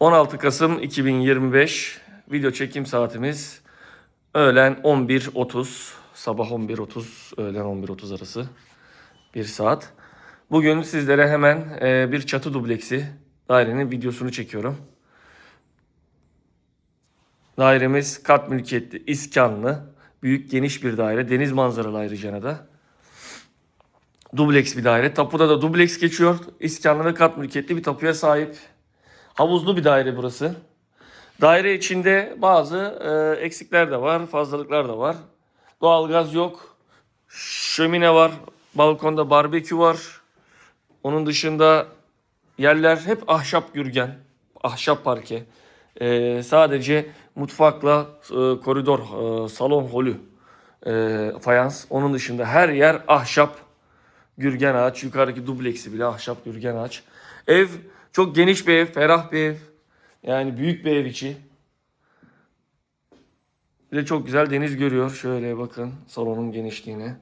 16 Kasım 2025 video çekim saatimiz öğlen 11.30 sabah 11.30 öğlen 11.30 arası bir saat. Bugün sizlere hemen e, bir çatı dubleksi dairenin videosunu çekiyorum. Dairemiz kat mülkiyetli, iskanlı, büyük geniş bir daire. Deniz manzaralı ayrıca da. Dubleks bir daire. Tapuda da dubleks geçiyor. İskanlı ve kat mülkiyetli bir tapuya sahip. Havuzlu bir daire burası. Daire içinde bazı e, eksikler de var, fazlalıklar da var. Doğalgaz yok. Şömine var. Balkonda barbekü var. Onun dışında yerler hep ahşap gürgen. Ahşap parke. E, sadece mutfakla e, koridor, e, salon holü e, fayans. Onun dışında her yer ahşap gürgen ağaç. Yukarıdaki dubleksi bile ahşap gürgen ağaç. Ev çok geniş bir ev, ferah bir ev. Yani büyük bir ev içi. Bir de çok güzel deniz görüyor. Şöyle bakın salonun genişliğine.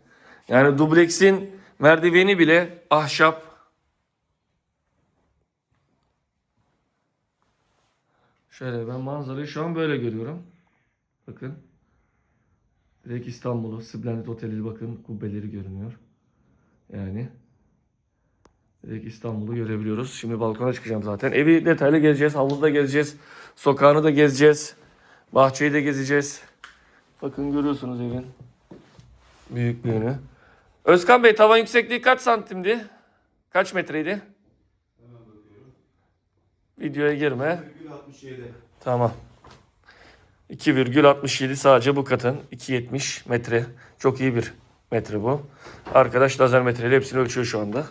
Yani dubleksin merdiveni bile ahşap. Şöyle ben manzarayı şu an böyle görüyorum. Bakın. Direkt İstanbul'u, Splendid Oteli bakın kubbeleri görünüyor. Yani direkt İstanbul'u görebiliyoruz. Şimdi balkona çıkacağım zaten. Evi detaylı gezeceğiz. Havuzda gezeceğiz. Sokağını da gezeceğiz. Bahçeyi de gezeceğiz. Bakın görüyorsunuz evin büyüklüğünü. Özkan Bey tavan yüksekliği kaç santimdi? Kaç metreydi? Videoya girme. 67. Tamam. 2,67 sadece bu katın. 2,70 metre. Çok iyi bir metre bu. Arkadaş lazer metreyle hepsini ölçüyor şu anda.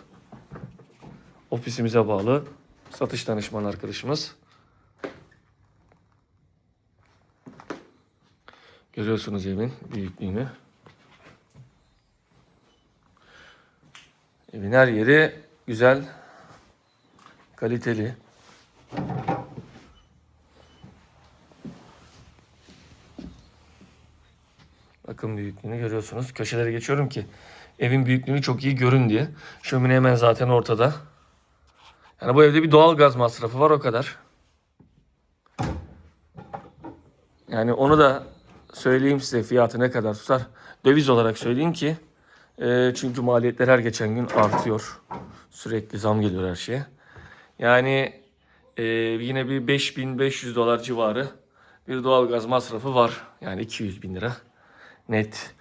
Ofisimize bağlı. Satış danışmanı arkadaşımız. Görüyorsunuz evin büyüklüğünü. Evin her yeri güzel, kaliteli. Bakın büyüklüğünü görüyorsunuz. Köşelere geçiyorum ki evin büyüklüğünü çok iyi görün diye. Şömine hemen zaten ortada. Yani bu evde bir doğal gaz masrafı var o kadar. Yani onu da söyleyeyim size fiyatı ne kadar tutar. Döviz olarak söyleyeyim ki e, çünkü maliyetler her geçen gün artıyor. Sürekli zam geliyor her şeye. Yani e, yine bir 5500 dolar civarı bir doğalgaz masrafı var. Yani 200 bin lira net.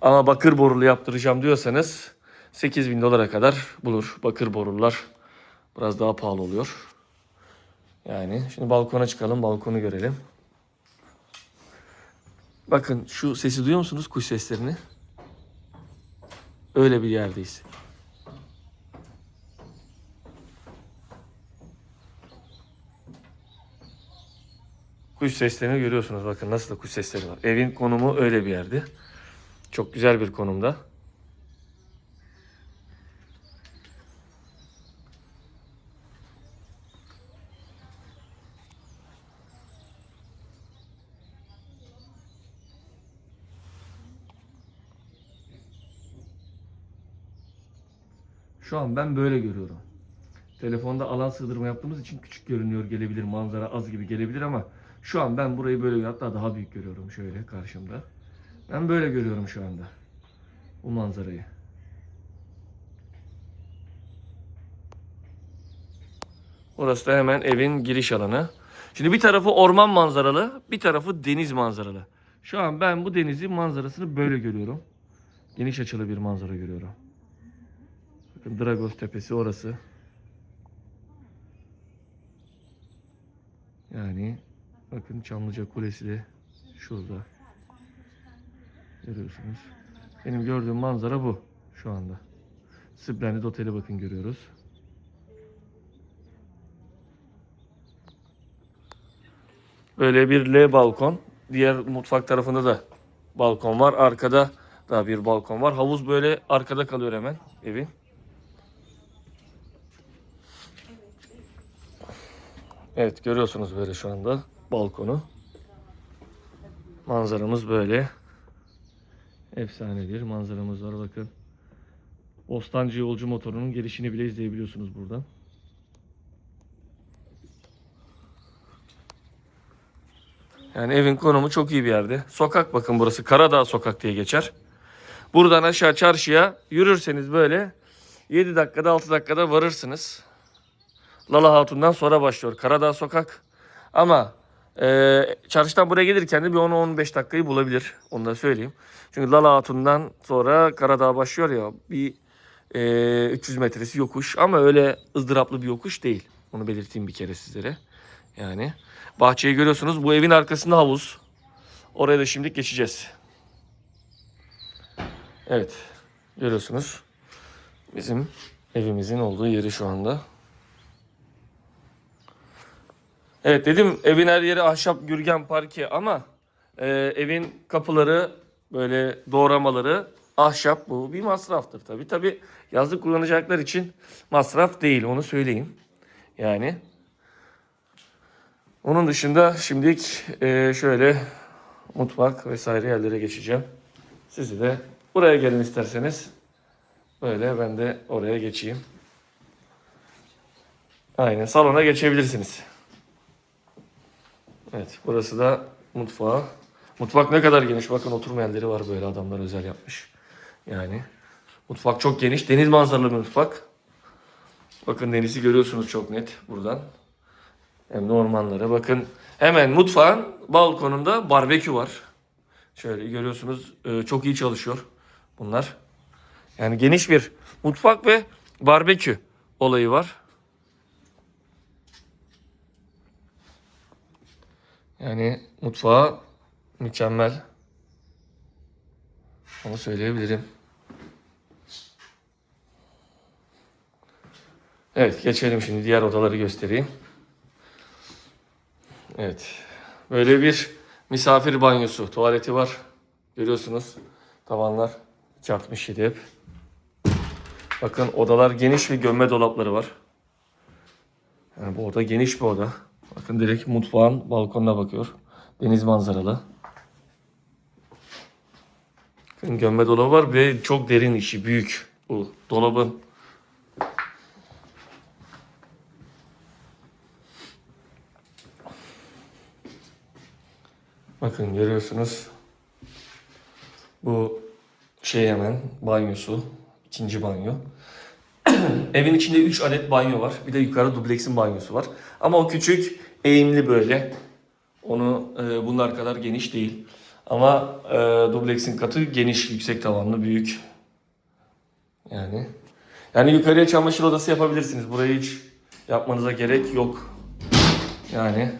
Ama bakır borulu yaptıracağım diyorsanız 8 bin dolara kadar bulur. Bakır borular biraz daha pahalı oluyor. Yani şimdi balkona çıkalım, balkonu görelim. Bakın şu sesi duyuyor musunuz? Kuş seslerini. Öyle bir yerdeyiz. Kuş seslerini görüyorsunuz. Bakın nasıl da kuş sesleri var. Evin konumu öyle bir yerde. Çok güzel bir konumda. Şu an ben böyle görüyorum. Telefonda alan sığdırma yaptığımız için küçük görünüyor gelebilir. Manzara az gibi gelebilir ama şu an ben burayı böyle hatta daha büyük görüyorum şöyle karşımda. Ben böyle görüyorum şu anda. Bu manzarayı. Burası da hemen evin giriş alanı. Şimdi bir tarafı orman manzaralı, bir tarafı deniz manzaralı. Şu an ben bu denizin manzarasını böyle görüyorum. Geniş açılı bir manzara görüyorum. Dragos Tepesi orası. Yani bakın Çamlıca Kulesi de şurada. Görüyorsunuz. Benim gördüğüm manzara bu şu anda. Splendid Otel'i bakın görüyoruz. Böyle bir L balkon. Diğer mutfak tarafında da balkon var. Arkada da bir balkon var. Havuz böyle arkada kalıyor hemen evin. Evet görüyorsunuz böyle şu anda balkonu. Manzaramız böyle. Efsane bir manzaramız var bakın. Bostancı yolcu motorunun gelişini bile izleyebiliyorsunuz buradan. Yani evin konumu çok iyi bir yerde. Sokak bakın burası Karadağ Sokak diye geçer. Buradan aşağı çarşıya yürürseniz böyle 7 dakikada 6 dakikada varırsınız. Lala Hatun'dan sonra başlıyor Karadağ Sokak. Ama e, çarşıdan buraya gelirken de bir 10-15 dakikayı bulabilir. Onu da söyleyeyim. Çünkü Lala Hatun'dan sonra Karadağ başlıyor ya bir e, 300 metresi yokuş. Ama öyle ızdıraplı bir yokuş değil. Onu belirteyim bir kere sizlere. Yani bahçeyi görüyorsunuz. Bu evin arkasında havuz. Oraya da şimdi geçeceğiz. Evet. Görüyorsunuz. Bizim evimizin olduğu yeri şu anda. Evet dedim evin her yeri ahşap gürgen parke ama e, evin kapıları böyle doğramaları ahşap bu bir masraftır tabi. Tabi yazlık kullanacaklar için masraf değil onu söyleyeyim. Yani onun dışında şimdilik e, şöyle mutfak vesaire yerlere geçeceğim. Sizi de buraya gelin isterseniz. Böyle ben de oraya geçeyim. Aynen salona geçebilirsiniz. Evet burası da mutfağı. Mutfak ne kadar geniş. Bakın oturma yerleri var böyle adamlar özel yapmış. Yani mutfak çok geniş. Deniz manzaralı bir mutfak. Bakın denizi görüyorsunuz çok net buradan. Hem de ormanlara. Bakın hemen mutfağın balkonunda barbekü var. Şöyle görüyorsunuz e, çok iyi çalışıyor bunlar. Yani geniş bir mutfak ve barbekü olayı var. Yani mutfağı mükemmel. Onu söyleyebilirim. Evet geçelim şimdi diğer odaları göstereyim. Evet. Böyle bir misafir banyosu, tuvaleti var. Görüyorsunuz. Tavanlar 2.67 hep. Bakın odalar geniş ve gömme dolapları var. Yani bu oda geniş bir oda. Bakın direkt mutfağın balkonuna bakıyor. Deniz manzaralı. Bakın gömme dolabı var ve çok derin içi büyük bu dolabın. Bakın görüyorsunuz. Bu şey hemen banyosu. ikinci banyo. Evin içinde 3 adet banyo var. Bir de yukarı dubleksin banyosu var. Ama o küçük eğimli böyle. Onu e, bunlar kadar geniş değil. Ama e, dubleksin katı geniş, yüksek tavanlı, büyük. Yani yani yukarıya çamaşır odası yapabilirsiniz. Burayı hiç yapmanıza gerek yok. Yani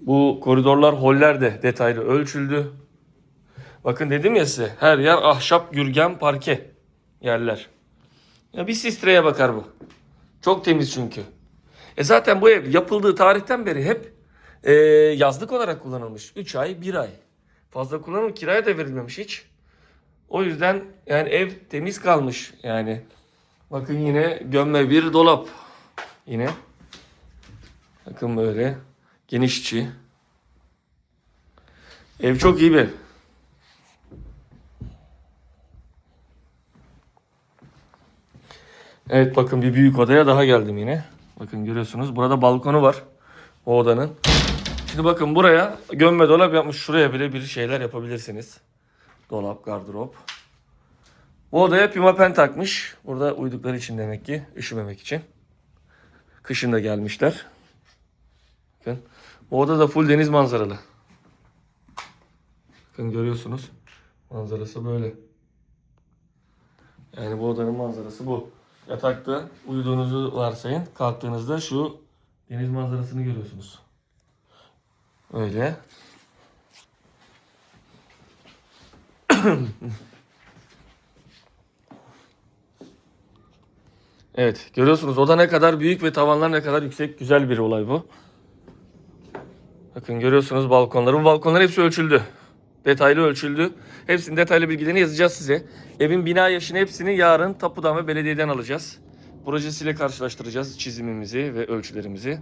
bu koridorlar, holler de detaylı ölçüldü. Bakın dedim ya size her yer ahşap gürgen parke yerler. Ya bir sistreye bakar bu. Çok temiz çünkü. E zaten bu ev yapıldığı tarihten beri hep e, yazlık olarak kullanılmış. 3 ay, 1 ay. Fazla kullanılmış, kiraya da verilmemiş hiç. O yüzden yani ev temiz kalmış yani. Bakın yine gömme bir dolap. Yine. Bakın böyle geniş içi. Ev çok iyi bir ev. Evet bakın bir büyük odaya daha geldim yine. Bakın görüyorsunuz burada balkonu var o odanın. Şimdi bakın buraya gömme dolap yapmış. Şuraya bile bir şeyler yapabilirsiniz. Dolap, gardırop. Bu odaya pimapen takmış. Burada uydukları için demek ki üşümemek için. Kışın da gelmişler. Bakın. Bu oda da full deniz manzaralı. Bakın görüyorsunuz. Manzarası böyle. Yani bu odanın manzarası bu. Yatakta uyuduğunuzu varsayın. Kalktığınızda şu deniz manzarasını görüyorsunuz. Öyle. evet görüyorsunuz oda ne kadar büyük ve tavanlar ne kadar yüksek güzel bir olay bu. Bakın görüyorsunuz balkonları. Bu balkonlar hepsi ölçüldü. Detaylı ölçüldü. Hepsinin detaylı bilgilerini yazacağız size. Evin bina yaşını hepsini yarın tapudan ve belediyeden alacağız. Projesiyle karşılaştıracağız çizimimizi ve ölçülerimizi.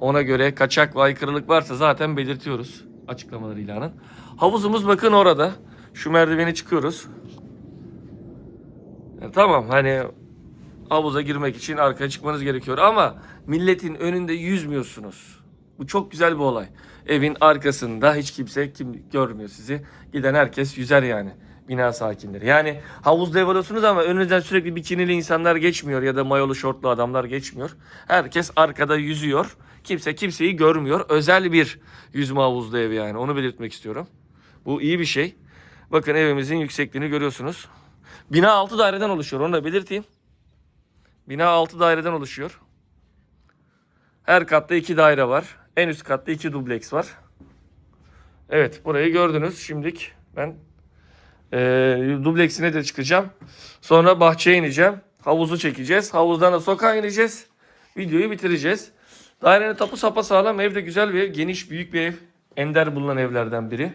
Ona göre kaçak ve aykırılık varsa zaten belirtiyoruz açıklamaları ilanın. Havuzumuz bakın orada. Şu merdiveni çıkıyoruz. Ya tamam hani havuza girmek için arkaya çıkmanız gerekiyor. Ama milletin önünde yüzmüyorsunuz. Bu çok güzel bir olay. Evin arkasında hiç kimse kim görmüyor sizi. Giden herkes yüzer yani. Bina sakinleri. Yani havuzda ev alıyorsunuz ama önünüzden sürekli bikinili insanlar geçmiyor ya da mayolu şortlu adamlar geçmiyor. Herkes arkada yüzüyor. Kimse kimseyi görmüyor. Özel bir yüzme havuzlu ev yani. Onu belirtmek istiyorum. Bu iyi bir şey. Bakın evimizin yüksekliğini görüyorsunuz. Bina 6 daireden oluşuyor. Onu da belirteyim. Bina 6 daireden oluşuyor. Her katta 2 daire var. En üst katta 2 dubleks var. Evet burayı gördünüz. Şimdilik ben eee dubleksine de çıkacağım. Sonra bahçeye ineceğim. Havuzu çekeceğiz. Havuzdan da sokağa ineceğiz. Videoyu bitireceğiz. Dairenin tapu sapa sağlam. Ev de güzel bir ev. Geniş büyük bir ev. Ender bulunan evlerden biri.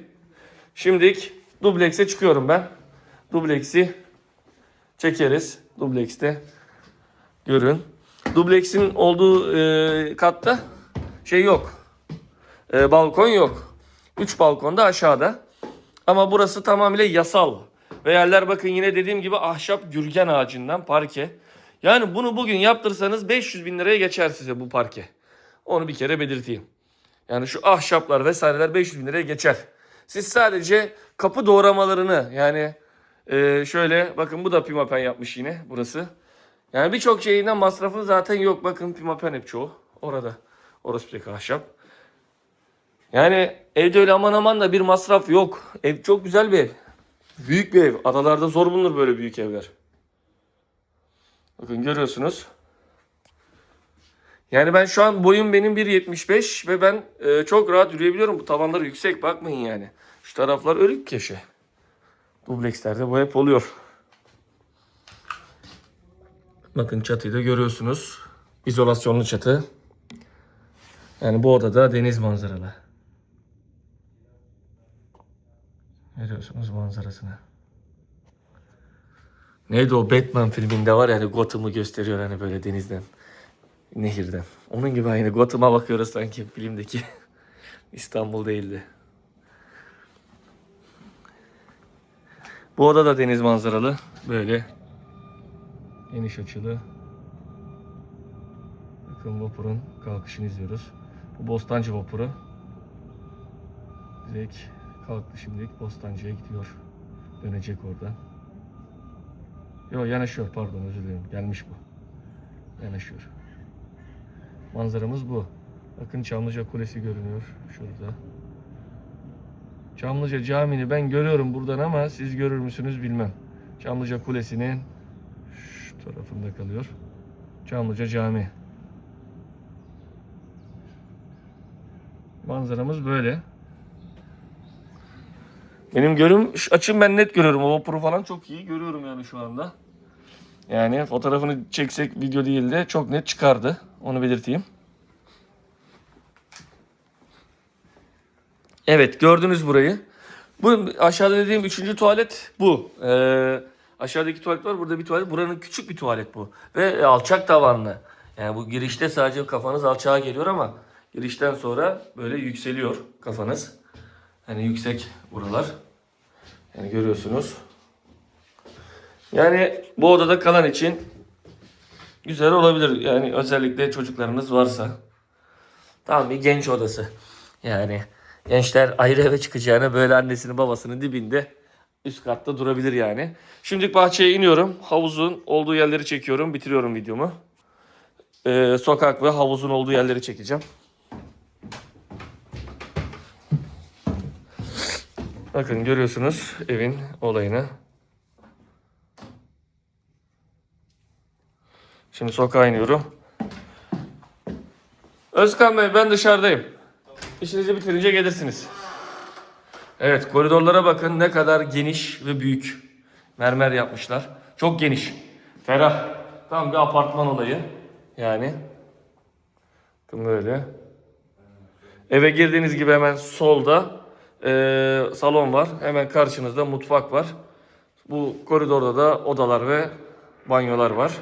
Şimdilik dublekse çıkıyorum ben. Dubleksi çekeriz. Dublekste görün. Dubleksin olduğu e, katta şey yok. E, balkon yok. 3 balkon da aşağıda. Ama burası tamamıyla yasal. Ve yerler bakın yine dediğim gibi ahşap gürgen ağacından parke. Yani bunu bugün yaptırsanız 500 bin liraya geçer size bu parke. Onu bir kere belirteyim. Yani şu ahşaplar vesaireler 500 bin liraya geçer. Siz sadece kapı doğramalarını yani e, şöyle bakın bu da pimapen yapmış yine burası. Yani birçok şeyinden masrafı zaten yok. Bakın pimapen hep çoğu. Orada. Tek ahşap. Yani evde öyle aman aman da bir masraf yok. Ev çok güzel bir ev. Büyük bir ev. Adalarda zor bulunur böyle büyük evler. Bakın görüyorsunuz. Yani ben şu an boyum benim 1.75 ve ben e, çok rahat yürüyebiliyorum. Bu tavanları yüksek bakmayın yani. Şu taraflar örük köşe. Dublekslerde bu hep oluyor. Bakın çatıyı da görüyorsunuz. İzolasyonlu çatı. Yani bu odada deniz manzaralı. Görüyorsunuz manzarasını. Neydi o Batman filminde var yani Gotham'ı gösteriyor hani böyle denizden, nehirden. Onun gibi aynı Gotham'a bakıyoruz sanki filmdeki. İstanbul değildi. Bu oda da deniz manzaralı. Böyle geniş açılı. Bakın vapurun kalkışını izliyoruz. Bu Bostancı vapuru. Direkt kalktı şimdilik Bostancı'ya gidiyor. Dönecek oradan. Yok yanaşıyor pardon özür dilerim. Gelmiş bu. Yanaşıyor. Manzaramız bu. Bakın Çamlıca Kulesi görünüyor şurada. Çamlıca Camii'ni ben görüyorum buradan ama siz görür müsünüz bilmem. Çamlıca Kulesi'nin şu tarafında kalıyor. Çamlıca Camii. Manzaramız böyle. Benim görüm açım ben net görüyorum. O vapuru falan çok iyi görüyorum yani şu anda. Yani fotoğrafını çeksek video değil de çok net çıkardı. Onu belirteyim. Evet gördünüz burayı. Bu aşağıda dediğim üçüncü tuvalet bu. Ee, aşağıdaki tuvalet var. Burada bir tuvalet. Buranın küçük bir tuvalet bu. Ve alçak tavanlı. Yani bu girişte sadece kafanız alçağa geliyor ama girişten sonra böyle yükseliyor kafanız. Hani yüksek buralar. Yani görüyorsunuz. Yani bu odada kalan için güzel olabilir. Yani özellikle çocuklarınız varsa. Tam bir genç odası. Yani gençler ayrı eve çıkacağına böyle annesinin babasının dibinde üst katta durabilir yani. Şimdi bahçeye iniyorum. Havuzun olduğu yerleri çekiyorum. Bitiriyorum videomu. Ee, sokak ve havuzun olduğu yerleri çekeceğim. Bakın görüyorsunuz evin olayını. Şimdi sokağa iniyorum. Özkan Bey ben dışarıdayım. İşinizi bitirince gelirsiniz. Evet koridorlara bakın ne kadar geniş ve büyük. Mermer yapmışlar. Çok geniş. Ferah. Tam bir apartman olayı. Yani. Bakın böyle. Eve girdiğiniz gibi hemen solda eee, salon var. Hemen karşınızda mutfak var. Bu koridorda da odalar ve banyolar var.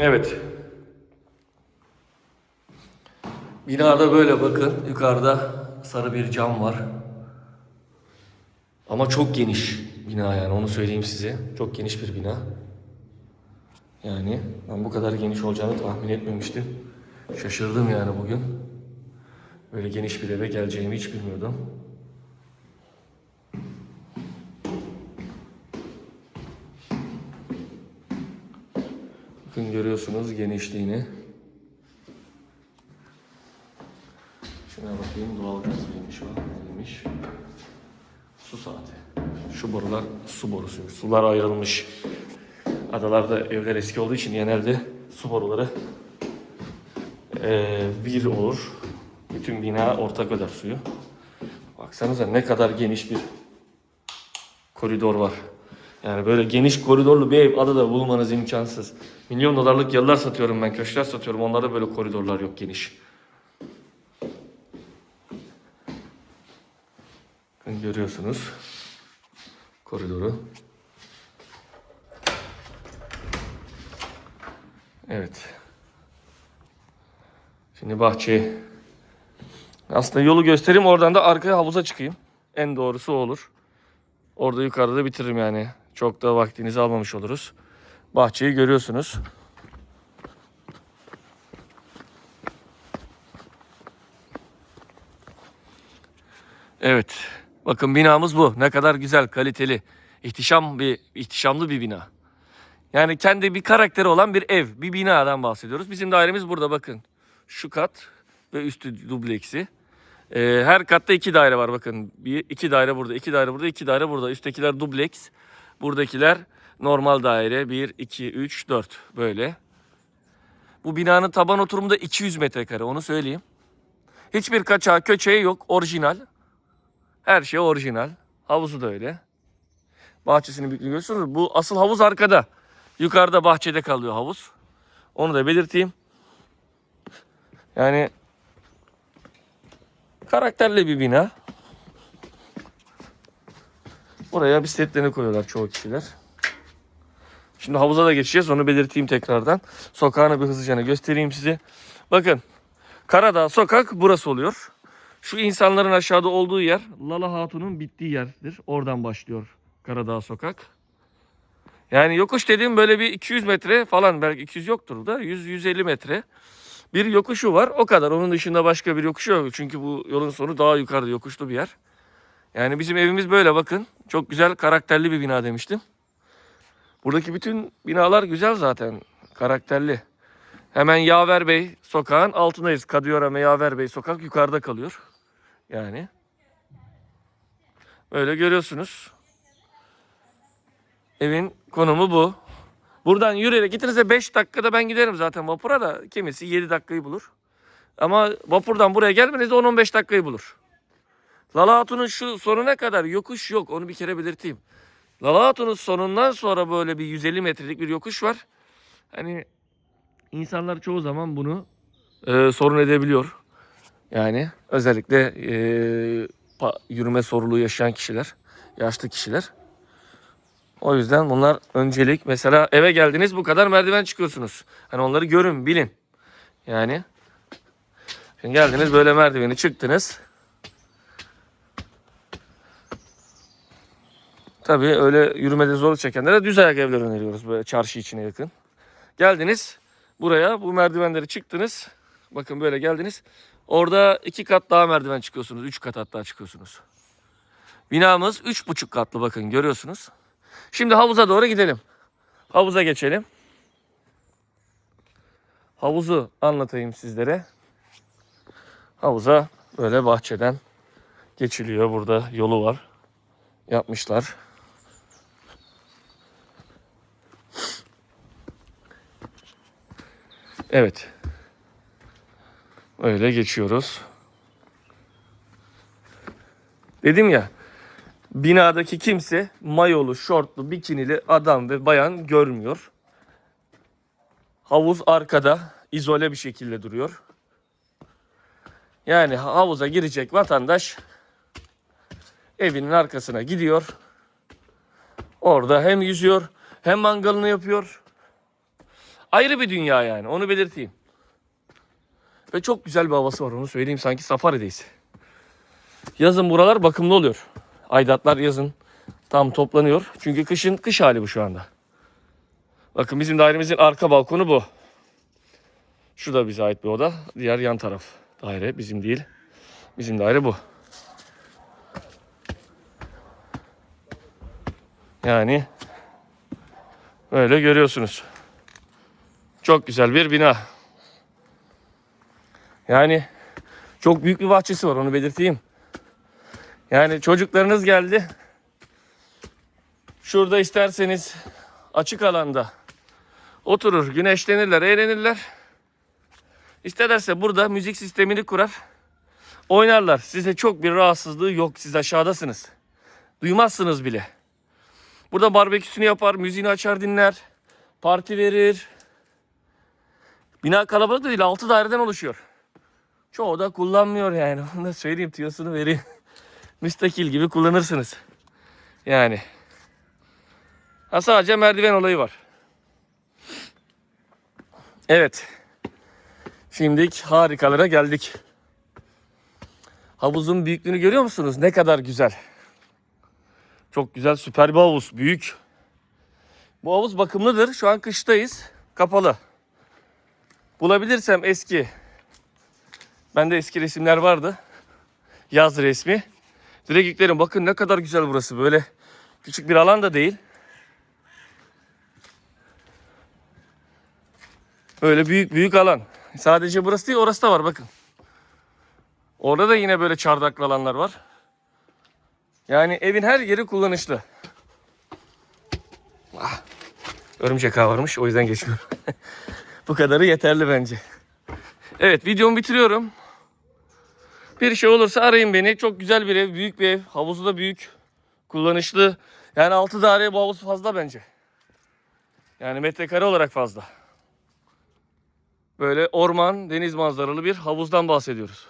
Evet. Binada böyle bakın. Yukarıda sarı bir cam var. Ama çok geniş bina yani onu söyleyeyim size. Çok geniş bir bina. Yani ben bu kadar geniş olacağını tahmin etmemiştim. Şaşırdım yani bugün. Böyle geniş bir eve geleceğimi hiç bilmiyordum. Bakın görüyorsunuz genişliğini. Şuna bakayım doğal gaz mıymış o neymiş. Su saati. Şu borular su borusuymuş. Sular ayrılmış. Adalarda evler eski olduğu için genelde su boruları eee, bir olur. Bütün bina ortak öder suyu. Baksanıza ne kadar geniş bir koridor var. Yani böyle geniş koridorlu bir ev adada bulmanız imkansız. Milyon dolarlık yalılar satıyorum ben, köşkler satıyorum. Onlarda böyle koridorlar yok geniş. Görüyorsunuz koridoru. Evet. Şimdi bahçeye. Aslında yolu göstereyim oradan da arkaya havuza çıkayım. En doğrusu o olur. Orada yukarıda bitiririm yani. Çok da vaktinizi almamış oluruz. Bahçeyi görüyorsunuz. Evet. Bakın binamız bu. Ne kadar güzel, kaliteli. İhtişam bir ihtişamlı bir bina. Yani kendi bir karakteri olan bir ev, bir binadan bahsediyoruz. Bizim dairemiz burada bakın. Şu kat ve üstü dubleksi. Ee, her katta iki daire var bakın. Bir, iki daire burada, iki daire burada, iki daire burada. Üsttekiler dubleks. Buradakiler normal daire. 1, 2, 3, 4 böyle. Bu binanın taban oturumu da 200 metrekare onu söyleyeyim. Hiçbir kaçağı köçeği yok. Orijinal. Her şey orijinal. Havuzu da öyle. Bahçesini büyüklüğünü görüyorsunuz. Bu asıl havuz arkada. Yukarıda bahçede kalıyor havuz. Onu da belirteyim. Yani karakterli bir bina. Buraya bisikletlerini koyuyorlar çoğu kişiler. Şimdi havuza da geçeceğiz. Onu belirteyim tekrardan. Sokağını bir hızlıca göstereyim size. Bakın. Karadağ sokak burası oluyor. Şu insanların aşağıda olduğu yer Lala Hatun'un bittiği yerdir. Oradan başlıyor Karadağ sokak. Yani yokuş dediğim böyle bir 200 metre falan belki 200 yoktur da 100-150 metre. Bir yokuşu var o kadar. Onun dışında başka bir yokuşu yok. Çünkü bu yolun sonu daha yukarıda yokuşlu bir yer. Yani bizim evimiz böyle bakın. Çok güzel karakterli bir bina demiştim. Buradaki bütün binalar güzel zaten. Karakterli. Hemen Yaver Bey sokağın altındayız. Kadıyorum Yaver Bey sokak yukarıda kalıyor. Yani. Böyle görüyorsunuz. Evin konumu bu. Buradan yürüyerek gittiğinizde 5 dakikada ben giderim zaten vapura da kimisi 7 dakikayı bulur. Ama vapurdan buraya gelmenizde 10-15 dakikayı bulur. Lala Hatun'un şu sonu ne kadar yokuş yok onu bir kere belirteyim. Lala Hatun'un sonundan sonra böyle bir 150 metrelik bir yokuş var. Hani insanlar çoğu zaman bunu e, sorun edebiliyor. Yani özellikle e, yürüme sorunluğu yaşayan kişiler, yaşlı kişiler. O yüzden bunlar öncelik. Mesela eve geldiniz bu kadar merdiven çıkıyorsunuz. Hani onları görün, bilin. Yani şimdi geldiniz böyle merdiveni çıktınız. Tabii öyle yürümede zorluk çekenlere düz ayak evler öneriyoruz böyle çarşı içine yakın. Geldiniz buraya bu merdivenleri çıktınız. Bakın böyle geldiniz. Orada iki kat daha merdiven çıkıyorsunuz. Üç kat hatta çıkıyorsunuz. Binamız üç buçuk katlı bakın görüyorsunuz. Şimdi havuza doğru gidelim. Havuza geçelim. Havuzu anlatayım sizlere. Havuza böyle bahçeden geçiliyor. Burada yolu var. Yapmışlar. Evet. Öyle geçiyoruz. Dedim ya binadaki kimse mayolu, şortlu, bikinili adam ve bayan görmüyor. Havuz arkada izole bir şekilde duruyor. Yani havuza girecek vatandaş evinin arkasına gidiyor. Orada hem yüzüyor hem mangalını yapıyor. Ayrı bir dünya yani onu belirteyim. Ve çok güzel bir havası var onu söyleyeyim sanki safarideyiz. Yazın buralar bakımlı oluyor. Aydatlar yazın tam toplanıyor. Çünkü kışın kış hali bu şu anda. Bakın bizim dairemizin arka balkonu bu. Şu da bize ait bir oda. Diğer yan taraf daire bizim değil. Bizim daire bu. Yani böyle görüyorsunuz. Çok güzel bir bina. Yani çok büyük bir bahçesi var onu belirteyim. Yani çocuklarınız geldi. Şurada isterseniz açık alanda oturur, güneşlenirler, eğlenirler. İsterlerse burada müzik sistemini kurar, oynarlar. Size çok bir rahatsızlığı yok. Siz aşağıdasınız. Duymazsınız bile. Burada barbeküsünü yapar, müziğini açar, dinler. Parti verir. Bina kalabalık da değil, 6 daireden oluşuyor. Çoğu da kullanmıyor yani. Onu da söyleyeyim, tüyosunu vereyim. Müstakil gibi kullanırsınız. Yani. Ha sadece merdiven olayı var. Evet. Şimdi harikalara geldik. Havuzun büyüklüğünü görüyor musunuz? Ne kadar güzel. Çok güzel, süper bir havuz. Büyük. Bu havuz bakımlıdır. Şu an kıştayız. Kapalı. Bulabilirsem eski. Bende eski resimler vardı. Yaz resmi. Direkt yüklerim. Bakın ne kadar güzel burası. Böyle küçük bir alan da değil. Böyle büyük büyük alan. Sadece burası değil orası da var bakın. Orada da yine böyle çardaklı alanlar var. Yani evin her yeri kullanışlı. Ah, örümcek ağı varmış o yüzden geçmiyorum. Bu kadarı yeterli bence. Evet videomu bitiriyorum. Bir şey olursa arayın beni. Çok güzel bir ev, büyük bir ev. Havuzu da büyük, kullanışlı. Yani 6 daireye bu havuz fazla bence. Yani metrekare olarak fazla. Böyle orman, deniz manzaralı bir havuzdan bahsediyoruz.